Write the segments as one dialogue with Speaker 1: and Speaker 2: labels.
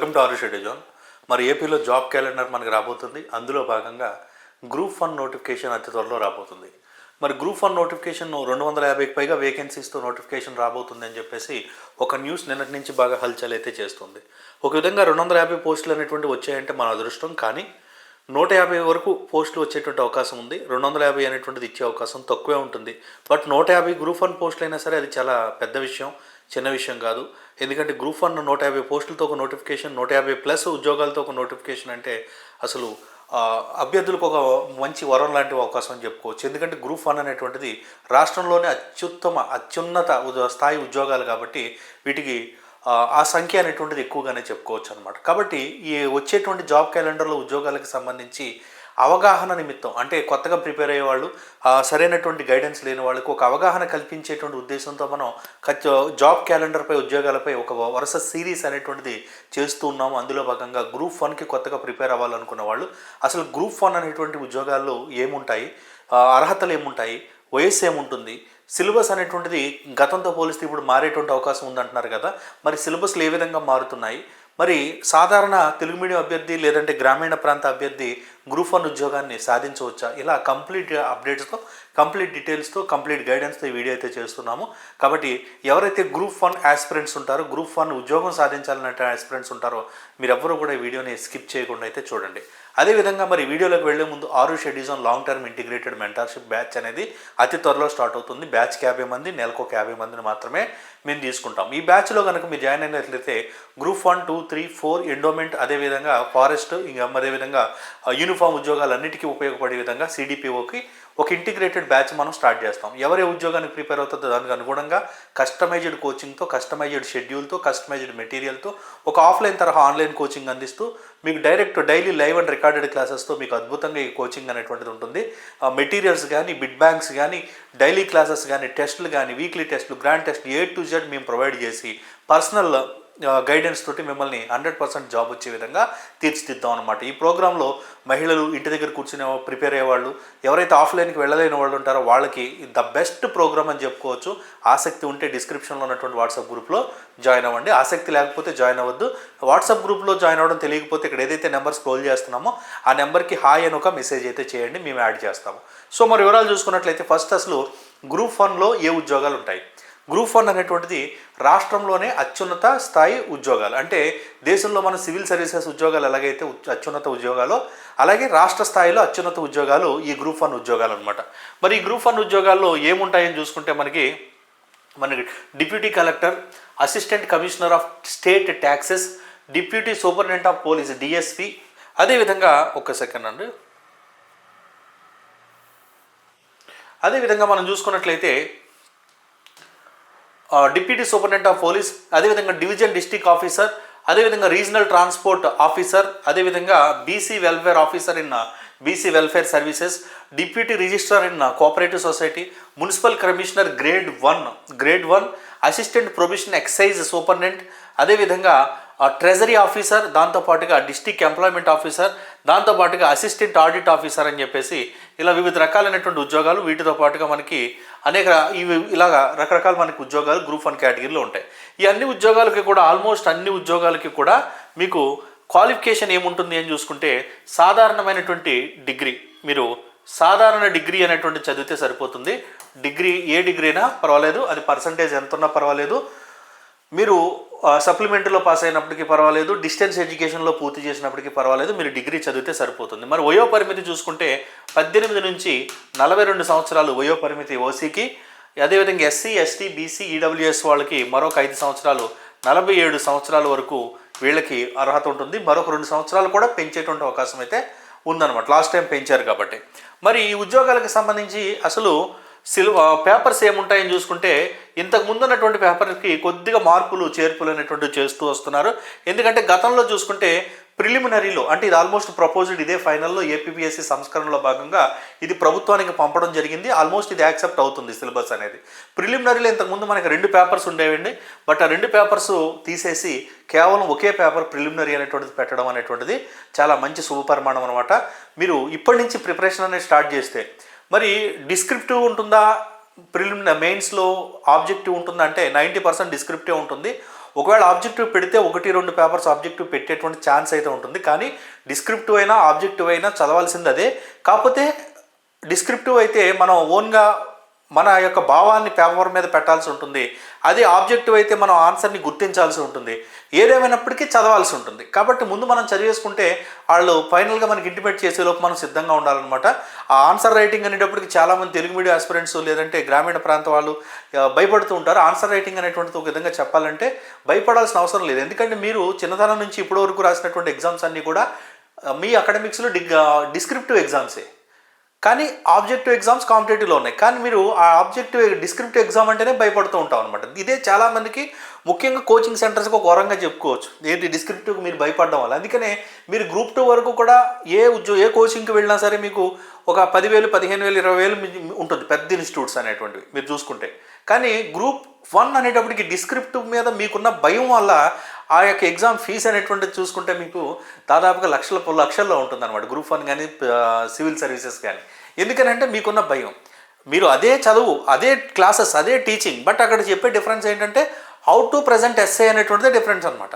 Speaker 1: Welcome to ఆరుషెడ్ zone మరి ఏపీలో job calendar మనకి రాబోతుంది. అందులో భాగంగా గ్రూప్ వన్ నోటిఫికేషన్ అతి త్వరలో రాబోతుంది. మరి గ్రూప్ వన్ నోటిఫికేషన్ రెండు వందల యాభైకి పైగా వేకెన్సీస్తో నోటిఫికేషన్ రాబోతుంది అని చెప్పేసి ఒక న్యూస్ నిన్నటి నుంచి బాగా హల్చల్ అయితే చేస్తుంది. ఒక విధంగా రెండు వందల యాభై పోస్టులు అనేటువంటి వచ్చాయంటే మన అదృష్టం. కానీ నూట యాభై వరకు పోస్టులు వచ్చేటువంటి అవకాశం ఉంది. రెండు వందల యాభై అనేటువంటిది ఇచ్చే అవకాశం తక్కువే ఉంటుంది. బట్ నూట యాభై గ్రూప్ వన్ పోస్టులు అయినా సరే అది చాలా పెద్ద విషయం. చిన్న విషయం కాదు. ఎందుకంటే గ్రూప్ వన్ నూట యాభై పోస్టులతో ఒక నోటిఫికేషన్ నూట యాభై ప్లస్ ఉద్యోగాలతో ఒక నోటిఫికేషన్ అంటే అసలు అభ్యర్థులకు ఒక మంచి వరం లాంటి అవకాశం అని చెప్పుకోవచ్చు. ఎందుకంటే గ్రూప్ వన్ అనేటువంటిది రాష్ట్రంలోనే అత్యుత్తమ అత్యున్నత స్థాయి ఉద్యోగాలు కాబట్టి వీటికి ఆ సంఖ్య అనేటువంటిది ఎక్కువగానే చెప్పుకోవచ్చు అనమాట కాబట్టి ఈ వచ్చేటువంటి జాబ్ క్యాలెండర్లో ఉద్యోగాలకు సంబంధించి అవగాహన నిమిత్తం అంటే కొత్తగా ప్రిపేర్ అయ్యే వాళ్ళు సరైనటువంటి గైడెన్స్ లేని వాళ్ళకి ఒక అవగాహన కల్పించేటువంటి ఉద్దేశంతో మనం ఖచ్చ జాబ్ క్యాలెండర్పై ఉద్యోగాలపై ఒక వరుస సిరీస్ అనేటువంటిది చేస్తూ ఉన్నాము. అందులో భాగంగా గ్రూప్ వన్కి కొత్తగా ప్రిపేర్ అవ్వాలనుకున్న వాళ్ళు అసలు గ్రూప్ వన్ అనేటువంటి ఉద్యోగాల్లో ఏముంటాయి? అర్హతలు ఏముంటాయి? వయస్సు ఏముంటుంది? సిలబస్ అనేటువంటిది గతంతో పోలిస్తే ఇప్పుడు మారేటువంటి అవకాశం ఉందంటున్నారు కదా. మరి సిలబస్లు ఏ విధంగా మారుతున్నాయి? మరి సాధారణ తెలుగు మీడియం అభ్యర్థి లేదంటే గ్రామీణ ప్రాంత అభ్యర్థి గ్రూప్ వన్ ఉద్యోగాన్ని సాధించవచ్చా? ఇలా కంప్లీట్ అప్డేట్స్తో కంప్లీట్ డీటెయిల్స్తో కంప్లీట్ గైడెన్స్తో ఈ వీడియో అయితే చేస్తున్నాము. కాబట్టి ఎవరైతే గ్రూప్ వన్ యాస్పిరెంట్స్ ఉంటారో గ్రూప్ వన్ ఉద్యోగం సాధించాలనే యాస్పిరెంట్స్ ఉంటారో మీరెవ్వరూ కూడా ఈ వీడియోని స్కిప్ చేయకుండా అయితే చూడండి. అదేవిధంగా మరి వీడియోలోకి వెళ్ళే ముందు ఆరు షెడ్యూజన్ long term integrated mentorship batch అనేది అతి త్వరలో స్టార్ట్ అవుతుంది. బ్యాచ్కి యాభై మంది నెలకు ఒక యాభై మందిని మాత్రమే మేము తీసుకుంటాం. ఈ బ్యాచ్లో కనుక మీరు జాయిన్ అయినట్లయితే group one two three four endowment అదేవిధంగా ఫారెస్ట్ ఇంకా అదేవిధంగా యూనిఫామ్ ఉద్యోగాలన్నిటికీ ఉపయోగపడే విధంగా సిడిపిఓకి ఒక ఇంటిగ్రేటెడ్ బ్యాచ్ మనం స్టార్ట్ చేస్తాం. ఎవరే ఉద్యోగానికి ప్రిపేర్ అవుతుందో దానికి అనుగుణంగా కస్టమైజ్డ్ కోచింగ్తో కస్టమైజ్డ్ షెడ్యూల్తో కస్టమైజ్డ్ మెటీరియల్తో ఒక ఆఫ్లైన్ తరహా ఆన్లైన్ కోచింగ్ అందిస్తూ మీకు direct daily live and recorded క్లాసెస్తో మీకు అద్భుతంగా ఈ కోచింగ్ అనేటువంటిది ఉంటుంది. ఆ మెటీరియల్స్ కానీ బిడ్ బ్యాంక్స్ కానీ డైలీ క్లాసెస్ కానీ టెస్టులు కానీ వీక్లీ టెస్టులు grand test A to Z మేము ప్రొవైడ్ చేసి పర్సనల్ గైడెన్స్ తోటి మిమ్మల్ని హండ్రెడ్ పర్సెంట్ జాబ్ వచ్చే విధంగా తీర్చిదిద్దాం అనమాట ఈ ప్రోగ్రాంలో మహిళలు ఇంటి దగ్గర కూర్చునే ప్రిపేర్ అయ్యేవాళ్ళు ఎవరైతే ఆఫ్లైన్కి వెళ్ళలేని వాళ్ళు ఉంటారో వాళ్ళకి ద బెస్ట్ ప్రోగ్రామ్ అని చెప్పుకోవచ్చు. ఆసక్తి ఉంటే డిస్క్రిప్షన్లో ఉన్నటువంటి వాట్సాప్ గ్రూప్లో జాయిన్ అవ్వండి. ఆసక్తి లేకపోతే జాయిన్ అవ్వద్దు. వాట్సాప్ గ్రూప్లో జాయిన్ అవ్వడం తెలియకపోతే ఇక్కడ ఏదైతే నెంబర్ స్క్రోల్ చేస్తున్నామో ఆ నెంబర్కి హాయ్ అని ఒక మెసేజ్ అయితే చేయండి మేము యాడ్ చేస్తాము. సో మరి వివరాలు చూసుకున్నట్లయితే ఫస్ట్ అసలు గ్రూప్ వన్లో ఏ ఉద్యోగాలు ఉంటాయి? గ్రూప్ వన్ అనేటువంటిది రాష్ట్రంలోనే అత్యున్నత స్థాయి ఉద్యోగాలు. అంటే దేశంలో మన సివిల్ సర్వీసెస్ ఉద్యోగాలు ఎలాగైతే అత్యున్నత ఉద్యోగాలు అలాగే రాష్ట్ర స్థాయిలో అత్యున్నత ఉద్యోగాలు ఈ గ్రూప్ వన్ ఉద్యోగాలు అనమాట మరి ఈ గ్రూప్ వన్ ఉద్యోగాల్లో ఏముంటాయని చూసుకుంటే మనకి మనకి deputy collector assistant commissioner of state taxes deputy superintendent of police DSP. అదేవిధంగా ఒక సెకండ్ అండి. అదేవిధంగా మనం చూసుకున్నట్లయితే డిప్యూటీ సూపరింటెండెంట్ ఆఫ్ పోలీస్ అదేవిధంగా డివిజన్ డిస్టిక్ ఆఫీసర్ అదేవిధంగా రీజనల్ ట్రాన్స్పోర్ట్ ఆఫీసర్ అదేవిధంగా BC welfare officer in BC welfare services deputy registrar in cooperative society municipal commissioner grade one grade one assistant probation excise superintendent అదేవిధంగా treasury officer దాంతోపాటుగా district employment officer దాంతోపాటుగా assistant audit officer అని చెప్పేసి ఇలా వివిధ రకాలైనటువంటి ఉద్యోగాలు వీటితో పాటుగా మనకి అనేక ఇవి ఇలాగా రకరకాల మనకి ఉద్యోగాలు గ్రూప్ వన్ కేటగిరీలో ఉంటాయి. ఈ అన్ని ఉద్యోగాలకి కూడా ఆల్మోస్ట్ అన్ని ఉద్యోగాలకి కూడా మీకు క్వాలిఫికేషన్ ఏముంటుంది అని చూసుకుంటే సాధారణమైనటువంటి డిగ్రీ. మీరు సాధారణ డిగ్రీ అనేటువంటి చదివితే సరిపోతుంది. డిగ్రీ ఏ డిగ్రీ అయినా పర్వాలేదు. అది పర్సంటేజ్ ఎంత ఉన్నా పర్వాలేదు. మీరు సప్లిమెంటరీలో పాస్ అయినప్పటికీ పర్వాలేదు డిస్టెన్స్ ఎడ్యుకేషన్లో పూర్తి చేసినప్పటికీ పర్వాలేదు మీరు డిగ్రీ చదివితే సరిపోతుంది. మరి వయో పరిమితి చూసుకుంటే పద్దెనిమిది నుంచి నలభై రెండు సంవత్సరాలు వయో పరిమితి ఓసీకి అదేవిధంగా ఎస్సీ ఎస్టీ బీసీ ఈడబ్ల్యూఎస్ వాళ్ళకి మరొక ఐదు సంవత్సరాలు నలభై ఏడు సంవత్సరాల వరకు వీళ్ళకి అర్హత ఉంటుంది. మరొక రెండు సంవత్సరాలు కూడా పెంచేటువంటి అవకాశం అయితే ఉందన్నమాట. లాస్ట్ టైం పెంచారు కాబట్టి. మరి ఈ ఉద్యోగాలకు సంబంధించి అసలు సిల్వ పేపర్స్ ఏముంటాయని చూసుకుంటే ఇంతకు ముందు ఉన్నటువంటి పేపర్కి కొద్దిగా మార్పులు చేర్పులు అనేటువంటివి చేస్తూ వస్తున్నారు. ఎందుకంటే గతంలో చూసుకుంటే ప్రిలిమినరీలో అంటే ఇది ఆల్మోస్ట్ ప్రపోజ్డ్ ఇదే ఫైనల్లో ఏపీపీఎస్సీ సంస్కరణలో భాగంగా ఇది ప్రభుత్వానికి పంపడం జరిగింది. ఆల్మోస్ట్ ఇది యాక్సెప్ట్ అవుతుంది సిలబస్ అనేది. ప్రిలిమినరీలో ఇంతకుముందు మనకి రెండు పేపర్స్ ఉండేవండి. బట్ ఆ రెండు పేపర్స్ తీసేసి కేవలం ఒకే పేపర్ ప్రిలిమినరీ అనేటువంటిది పెట్టడం అనేటువంటిది చాలా మంచి శుభపరిమాణం అనమాట మీరు ఇప్పటి నుంచి ప్రిపరేషన్ అనేది స్టార్ట్ చేస్తే మరి డిస్క్రిప్టివ్ ఉంటుందా? ప్రిలిమిన మెయిన్స్లో ఆబ్జెక్టివ్ ఉంటుందా? అంటే నైంటీ పర్సెంట్ డిస్క్రిప్టివ్ ఉంటుంది. ఒకవేళ ఆబ్జెక్టివ్ పెడితే ఒకటి రెండు పేపర్స్ ఆబ్జెక్టివ్ పెట్టేటువంటి ఛాన్స్ అయితే ఉంటుంది. కానీ డిస్క్రిప్టివ్ అయినా ఆబ్జెక్టివ్ అయినా చదవాల్సింది అదే. కాకపోతే డిస్క్రిప్టివ్ అయితే మనం ఓన్గా మన యొక్క భావాన్ని పేపర్ మీద పెట్టాల్సి ఉంటుంది. అది ఆబ్జెక్టివ్ అయితే మనం ఆన్సర్ని గుర్తించాల్సి ఉంటుంది. ఏదేమైనప్పటికీ చదవాల్సి ఉంటుంది. కాబట్టి ముందు మనం చదివేసుకుంటే వాళ్ళు ఫైనల్గా మనకి ఇంటిమేట్ చేసేలోపు మనం సిద్ధంగా ఉండాలన్నమాట. ఆ ఆన్సర్ రైటింగ్ అనేటప్పటికి చాలామంది తెలుగు మీడియం ఆస్పిరెంట్స్ లేదంటే గ్రామీణ ప్రాంత వాళ్ళు భయపడుతూ ఉంటారు. ఆన్సర్ రైటింగ్ అనేటువంటిది ఒక విధంగా చెప్పాలంటే భయపడాల్సిన అవసరం లేదు. ఎందుకంటే మీరు చిన్నతనం నుంచి ఇప్పటి వరకు రాసినటువంటి ఎగ్జామ్స్ అన్నీ కూడా మీ అకాడమిక్స్లో డిగ్ డిస్క్రిప్టివ్ ఎగ్జామ్సే కానీ ఆబ్జెక్టివ్ ఎగ్జామ్స్ కాంపిటేటివ్లో ఉన్నాయి. కానీ మీరు ఆ ఆబ్జెక్టివ్ డిస్క్రిప్టివ్ ఎగ్జామ్ అంటేనే భయపడుతూ ఉంటాం అనమాట ఇదే చాలా మందికి ముఖ్యంగా కోచింగ్ సెంటర్స్కి ఒక వరంగా చెప్పుకోవచ్చు. ఏంటి డిస్క్రిప్టివ్కి మీరు భయపడడం వల్ల? అందుకనే మీరు గ్రూప్ టూ వరకు కూడా ఏ ఉద్యో ఏ కోచింగ్కి వెళ్ళినా సరే మీకు ఒక పదివేలు పదిహేను వేలు ఇరవై వేలు ఉంటుంది. పెద్ద ఇన్స్టిట్యూట్స్ అనేటువంటివి మీరు చూసుకుంటే. కానీ గ్రూప్ వన్ అనేటప్పటికి డిస్క్రిప్టివ్ మీద మీకున్న భయం వల్ల ఆ యొక్క ఎగ్జామ్ ఫీజు అనేటువంటిది చూసుకుంటే మీకు దాదాపుగా లక్షల లక్షల్లో ఉంటుంది అనమాట గ్రూప్ వన్ కానీ సివిల్ సర్వీసెస్ కానీ ఎందుకనంటే మీకున్న భయం. మీరు అదే చదువు అదే క్లాసెస్ అదే టీచింగ్ బట్ అక్కడ చెప్పే డిఫరెన్స్ ఏంటంటే హౌ టు ప్రజెంట్ ఎస్ఏ అనేటువంటిదే డిఫరెన్స్ అనమాట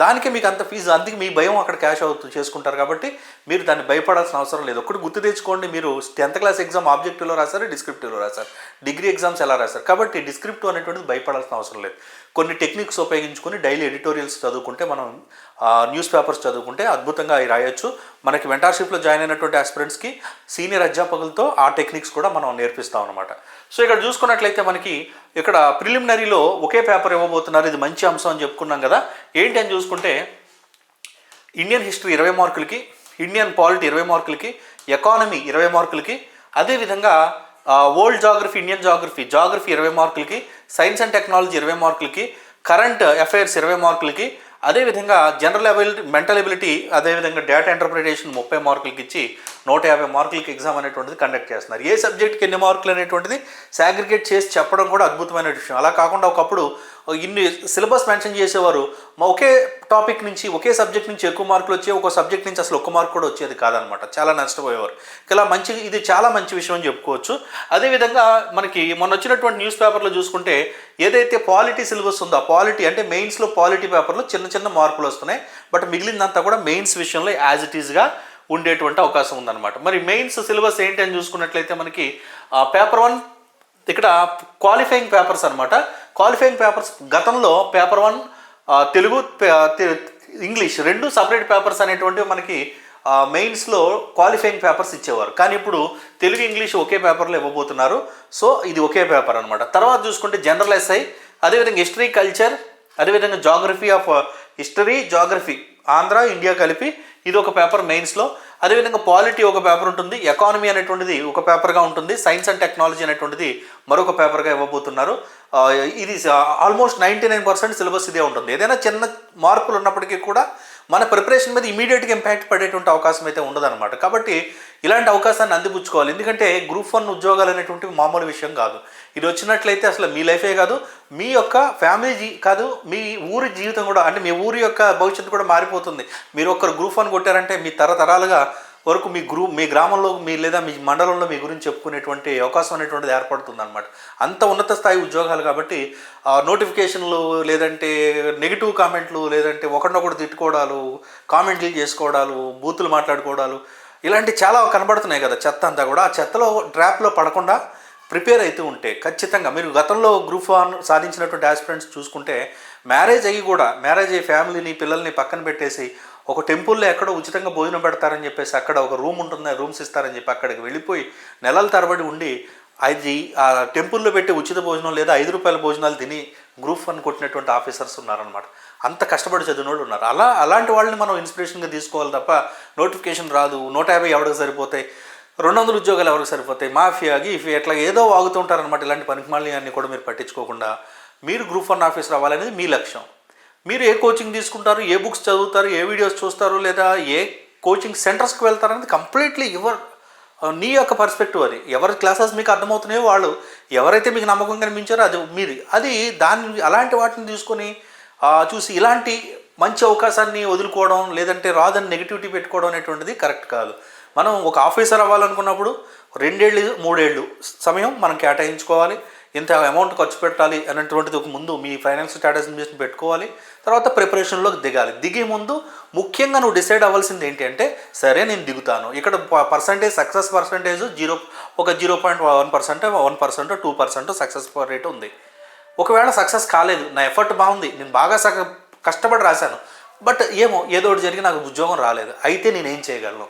Speaker 1: దానికి మీకు అంత ఫీజు అందుకే మీ భయం అక్కడ క్యాష్ అవుతూ చేసుకుంటారు కాబట్టి మీరు దాన్ని భయపడాల్సిన అవసరం లేదు. ఒకటి గుర్తు తెచ్చుకోండి మీరు టెన్త్ క్లాస్ ఎగ్జామ్ ఆబ్జెక్టివ్లో రాశారు డిస్క్రిప్టివ్లో రాశారు. డిగ్రీ ఎగ్జామ్స్ ఎలా రాశారు? కాబట్టి డిస్క్రిప్టివ్ అనేటువంటిది భయపడాల్సిన అవసరం లేదు. కొన్ని టెక్నిక్స్ ఉపయోగించుకొని డైలీ ఎడిటోరియల్స్ చదువుకుంటే మనం న్యూస్ పేపర్స్ చదువుకుంటే అద్భుతంగా అవి రాయొచ్చు. మనకి మెంటార్షిప్లో జాయిన్ అయినటువంటి ఆస్పిరెంట్స్కి సీనియర్ అధ్యాపకులతో ఆ టెక్నిక్స్ కూడా మనం నేర్పిస్తాం అనమాట సో ఇక్కడ చూసుకున్నట్లయితే మనకి ఇక్కడ ప్రిలిమినరీలో ఒకే పేపర్ ఇవ్వబోతున్నారు. ఇది మంచి అంశం అని చెప్పుకున్నాం కదా. ఏంటి అని చూసుకుంటే ఇండియన్ హిస్టరీ ఇరవై మార్కులకి ఇండియన్ పాలిటీ ఇరవై మార్కులకి ఎకానమీ ఇరవై మార్కులకి అదేవిధంగా old geography Indian geography geography ఇరవై మార్కులకి సైన్స్ అండ్ టెక్నాలజీ ఇరవై మార్కులకి కరెంట్ అఫైర్స్ ఇరవై మార్కులకి అదేవిధంగా జనరల్ అబిలిటీ మెంటల్ అబిలిటీ అదేవిధంగా డేటా ఇంటర్ప్రిటేషన్ ముప్పై మార్కులకి ఇచ్చి నూట యాభై మార్కులకి ఎగ్జామ్ అనేటువంటిది కండక్ట్ చేస్తున్నారు. ఏ సబ్జెక్ట్కి ఎన్ని మార్కులు అనేటువంటిది సాగ్రిగేట్ చేసి చెప్పడం కూడా అద్భుతమైన విషయం. అలా కాకుండా ఒకప్పుడు ఇన్ని సిలబస్ మెన్షన్ చేసేవారు ఒకే టాపిక్ నుంచి ఒకే సబ్జెక్ట్ నుంచి ఎక్కువ మార్కులు వచ్చే ఒక సబ్జెక్ట్ నుంచి అసలు ఒక్క మార్క్ కూడా వచ్చేది కాదనమాట. చాలా నష్టపోయేవారు. ఇలా మంచి ఇది చాలా మంచి విషయం అని చెప్పుకోవచ్చు. అదేవిధంగా మనకి మొన్న వచ్చినటువంటి న్యూస్ పేపర్లో చూసుకుంటే ఏదైతే పాలిటీ సిలబస్ ఉందో ఆ పాలిటీ అంటే మెయిన్స్లో పాలిటీ పేపర్లో చిన్న చిన్న మార్పులు వస్తున్నాయి. బట్ మిగిలిందంతా కూడా మెయిన్స్ విషయంలో యాజ్ ఇట్ ఈస్గా ఉండేటువంటి అవకాశం ఉందన్నమాట. మరి మెయిన్స్ సిలబస్ ఏంటి అని చూసుకున్నట్లయితే మనకి పేపర్ వన్ ఇక్కడ క్వాలిఫైయింగ్ పేపర్స్ అనమాట క్వాలిఫైయింగ్ పేపర్స్ గతంలో పేపర్ వన్ తెలుగు ఇంగ్లీష్ రెండు సపరేట్ పేపర్స్ అనేటువంటివి మనకి మెయిన్స్లో క్వాలిఫైయింగ్ పేపర్స్ ఇచ్చేవారు. కానీ ఇప్పుడు తెలుగు ఇంగ్లీష్ ఒకే పేపర్లో ఇవ్వబోతున్నారు. సో ఇది ఒకే పేపర్ అనమాట తర్వాత చూసుకుంటే జనరల్ ఎస్ఐ అదేవిధంగా హిస్టరీ కల్చర్ అదేవిధంగా geography of history geography Andhra India కలిపి ఇది ఒక పేపర్ మెయిన్స్లో అదేవిధంగా పాలిటీ ఒక పేపర్ ఉంటుంది. ఎకానమీ అనేటువంటిది ఒక పేపర్గా ఉంటుంది. సైన్స్ అండ్ టెక్నాలజీ అనేటువంటిది మరొక పేపర్గా ఇవ్వబోతున్నారు. ఇది almost ninety nine percent syllabus ఇదే ఉంటుంది. ఏదైనా చిన్న మార్పులు ఉన్నప్పటికీ కూడా మన ప్రిపరేషన్ మీద ఇమీడియట్గా ఇంపాక్ట్ పడేటువంటి అవకాశం అయితే ఉండదన్నమాట. కాబట్టి ఇలాంటి అవకాశాన్ని అందిపుచ్చుకోవాలి. ఎందుకంటే గ్రూప్ వన్ ఉద్యోగాలు అనేటువంటివి మామూలు విషయం కాదు. ఇది వచ్చినట్లయితే అసలు మీ లైఫే కాదు. మీ యొక్క ఫ్యామిలీ జీ కాదు మీ ఊరి జీవితం కూడా అంటే మీ ఊరి యొక్క భవిష్యత్తు కూడా మారిపోతుంది. మీరు ఒక్కరు గ్రూప్ వన్ కొట్టారంటే మీ తరతరాలుగా వరకు మీ గ్రూ మీ గ్రామంలో మీ లేదా మీ మండలంలో మీ గురించి చెప్పుకునేటువంటి అవకాశం అనేటువంటిది ఏర్పడుతుందన్నమాట. అంత ఉన్నత స్థాయి ఉద్యోగాలు కాబట్టి నోటిఫికేషన్లు లేదంటే నెగిటివ్ కామెంట్లు లేదంటే ఒకరినొకరు తిట్టుకోవడాలు కామెంట్లు చేసుకోవడాలు బూతులు మాట్లాడుకోవడాలు ఇలాంటి చాలా కనబడుతున్నాయి కదా చెత్త అంతా కూడా. ఆ చెత్తలో ట్రాప్లో పడకుండా ప్రిపేర్ అవుతూ ఉంటే ఖచ్చితంగా మీరు గతంలో గ్రూప్ వన్ సాధించినటువంటి ఆస్పిరెంట్స్ చూసుకుంటే మ్యారేజ్ అయ్యి కూడా మ్యారేజ్ అయ్యి ఫ్యామిలీని పిల్లల్ని పక్కన పెట్టేసి ఒక టెంపుల్లో ఎక్కడో ఉచితంగా భోజనం పెడతారని చెప్పేసి అక్కడ ఒక రూమ్ ఉంటుంది రూమ్స్ ఇస్తారని చెప్పి అక్కడికి వెళ్ళిపోయి నెలల తరబడి ఉండి అది ఆ టెంపుల్లో పెట్టి ఉచిత భోజనం లేదా ఐదు రూపాయల భోజనాలు తిని గ్రూప్ వన్ కొట్టినటువంటి ఆఫీసర్స్ ఉన్నారనమాట అంత కష్టపడి చదివిన వాళ్ళు ఉన్నారు. అలా అలాంటి వాళ్ళని మనం ఇన్స్పిరేషన్గా తీసుకోవాలి తప్ప నోటిఫికేషన్ రాదు నూట యాభై ఎవరికి సరిపోతాయి రెండు వందల ఉద్యోగాలు ఎవరికి సరిపోతాయి మాఫియా గీఫియా ఎట్లా ఏదో వాగుతుంటారనమాట ఇలాంటి పనికిమాలి అన్ని కూడా మీరు పట్టించుకోకుండా మీరు గ్రూప్ వన్ ఆఫీసర్ అవ్వాలనేది మీ లక్ష్యం. మీరు ఏ కోచింగ్ తీసుకుంటారు ఏ బుక్స్ చదువుతారు ఏ వీడియోస్ చూస్తారు లేదా ఏ కోచింగ్ సెంటర్స్కి వెళ్తారు అనేది కంప్లీట్లీ యువర్ నీ యొక్క పర్స్పెక్టివ్ అది. ఎవరి క్లాసెస్ మీకు అర్థమవుతున్నాయో వాళ్ళు ఎవరైతే మీకు నమ్మకం కనిపించారో అది మీది. అది దాన్ని అలాంటి వాటిని తీసుకొని చూసి ఇలాంటి మంచి అవకాశాన్ని వదులుకోవడం లేదంటే రాదని నెగిటివిటీ పెట్టుకోవడం అనేటువంటిది కరెక్ట్ కాదు. మనం ఒక ఆఫీసర్ అవ్వాలనుకున్నప్పుడు రెండేళ్ళు మూడేళ్ళు సమయం మనం కేటాయించుకోవాలి. ఇంత అమౌంట్ ఖర్చు పెట్టాలి అనేటువంటిది ఒక ముందు మీ ఫైనాన్షియల్ స్ట్రాటజీ పెట్టుకోవాలి. తర్వాత ప్రిపరేషన్లోకి దిగాలి. దిగే ముందు ముఖ్యంగా నువ్వు డిసైడ్ అవ్వాల్సింది ఏంటి అంటే సరే నేను దిగుతాను. ఇక్కడ పర్సంటేజ్ సక్సెస్ పర్సంటేజ్ జీరో ఒక zero point one percent one percent two percent success rate ఉంది. ఒకవేళ సక్సెస్ కాలేదు నా ఎఫర్ట్ బాగుంది నేను బాగా సగ కష్టపడి రాశాను బట్ ఏమో ఏదో ఒకటి జరిగి నాకు ఉద్యోగం రాలేదు. అయితే నేను ఏం చేయగలను?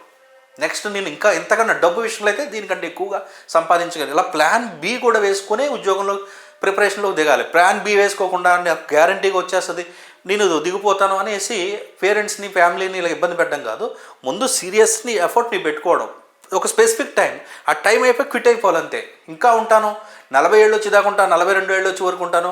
Speaker 1: నెక్స్ట్ నేను ఇంకా ఎంతకన్నా డబ్బు విషయంలో అయితే దీనికంటే ఎక్కువగా సంపాదించగలను ఇలా ప్లాన్ బి కూడా వేసుకునే ఉద్యోగంలో ప్రిపరేషన్లో దిగాలి. ప్లాన్ బి వేసుకోకుండా నాకు గ్యారంటీగా వచ్చేస్తుంది. నేను దిగిపోతాను అనేసి పేరెంట్స్ని ఫ్యామిలీని ఇలా ఇబ్బంది పెట్టడం కాదు. ముందు సీరియస్ని ఎఫర్ట్ని పెట్టుకోవడం. ఒక స్పెసిఫిక్ టైం ఆ టైం అయిపోయి క్విట్ అయిపోవాలంతే ఇంకా ఉంటాను. నలభై ఏళ్ళు వచ్చేదాకా ఉంటాను నలభై రెండు ఏళ్ళు వచ్చి వరకు ఉంటాను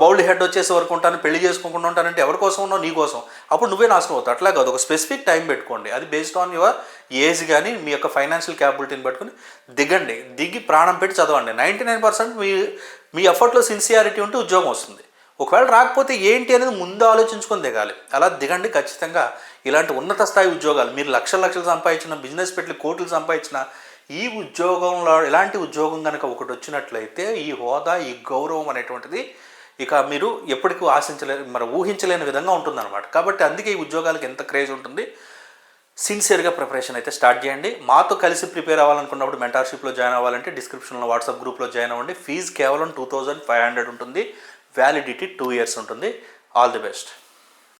Speaker 1: బౌల్డ్ హెడ్ వచ్చేసే వరకు ఉంటాను పెళ్ళి చేసుకోకుండా ఉంటానంటే ఎవరి కోసం ఉన్నావు నీ కోసం. అప్పుడు నువ్వే నాశనం అవుతావు. అట్లా కాదు ఒక స్పెసిఫిక్ టైం పెట్టుకోండి. అది బేస్డ్ ఆన్ యువర్ ఏజ్ కానీ మీ యొక్క ఫైనాన్షియల్ క్యాపబిలిటీని పట్టుకుని దిగండి. దిగి ప్రాణం పెట్టి చదవండి. నైంటీ నైన్ పర్సెంట్ మీ మీ ఎఫర్ట్లో సిన్సియారిటీ ఉంటే ఉద్యోగం వస్తుంది. ఒకవేళ రాకపోతే ఏంటి అనేది ముందు ఆలోచించుకొని దిగాలి. అలా దిగండి ఖచ్చితంగా. ఇలాంటి ఉన్నత స్థాయి ఉద్యోగాలు మీరు లక్షల లక్షలు సంపాదించిన బిజినెస్ పెట్టి కోట్లు సంపాదించిన ఈ ఉద్యోగంలో ఇలాంటి ఉద్యోగం కనుక ఒకటి వచ్చినట్లయితే ఈ హోదా ఈ గౌరవం అనేటువంటిది ఇక మీరు ఎప్పటికీ ఆశించలే మరి ఊహించలేని విధంగా ఉంటుందన్నమాట. కాబట్టి అందుకే ఈ ఉద్యోగాలకు ఎంత క్రేజ్ ఉంటుంది. సిన్సియర్గా ప్రిపరేషన్ అయితే స్టార్ట్ చేయండి. మాతో కలిసి ప్రిపేర్ అవ్వాలనుకున్నప్పుడు మెంటార్షిప్లో జాయిన్ అవ్వాలంటే డిస్క్రిప్షన్లో వాట్సాప్ గ్రూప్లో జాయిన్ అవ్వండి. ఫీజు కేవలం టూ థౌజండ్ ఫైవ్ హండ్రెడ్ ఉంటుంది. వ్యాలిడిటీ టూ ఇయర్స్ ఉంటుంది. All the best